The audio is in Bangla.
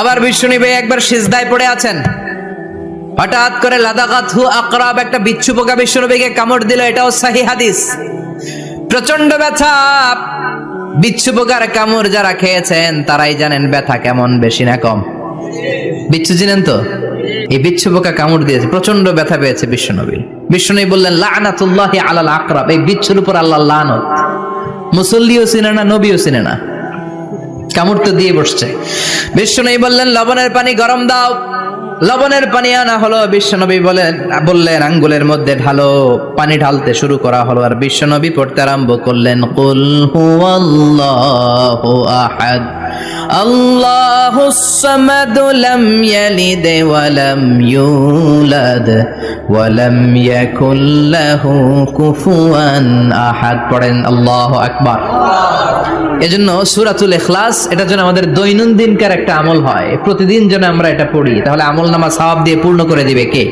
আবার বিষ্ণুনবী একবার সিজদায় পড়ে আছেন। হঠাৎ করে লাদাকাতহু আকরাব একটা বিচ্ছু পোকা বিষ্ণুনবীকে কামড় দিল, এটাও সাহি হাদিস। প্রচণ্ড ব্যথা। বিচ্ছু পোকার কামড় যারা খেয়েছেন, তারাই জানেন ব্যথা কেমন বেশি না কম। বিচ্ছু চিনেন তো? এই বিচ্ছু পোকা কামড় দিয়েছে প্রচণ্ড ব্যথা পেয়েছে বিশ্বনবী বিশ্বনবী বললেন, লানাতুল্লাহি আলাল আকরাব এই বিচ্ছুর উপর আল্লাহ লানত। মুসল্লিও চিনে না, নবীও চিনে না। কামড় তো দিয়ে বসছে। বিশ্বনবী বললেন, লবণের পানি গরম দাও। লবণের পানি আনা হলো। বিশ্বনবী বলেন, বললেন, আঙ্গুলের মধ্যে ঢালো, পানি ঢালতে শুরু করা হলো। আর বিশ্বনবী পড়তে আরম্ভ করলেন, কুল হুয়াল্লাহু আহাদ। লাম ইয়ালিদ ওয়া লাম ইউলাদ ওয়া লাম ইয়াকুল লাহু কুফুয়ান আহাদ। পড়েন আল্লাহু আকবার। এজন্য সুরাতুল ইখলাস এটার জন্য আমাদের দৈনন্দিনকার একটা আমল হয়। প্রতিদিন যেন আমরা এটা পড়ি, তাহলে আমল নামা সওয়াব দিয়ে পূর্ণ করে দিবে কে?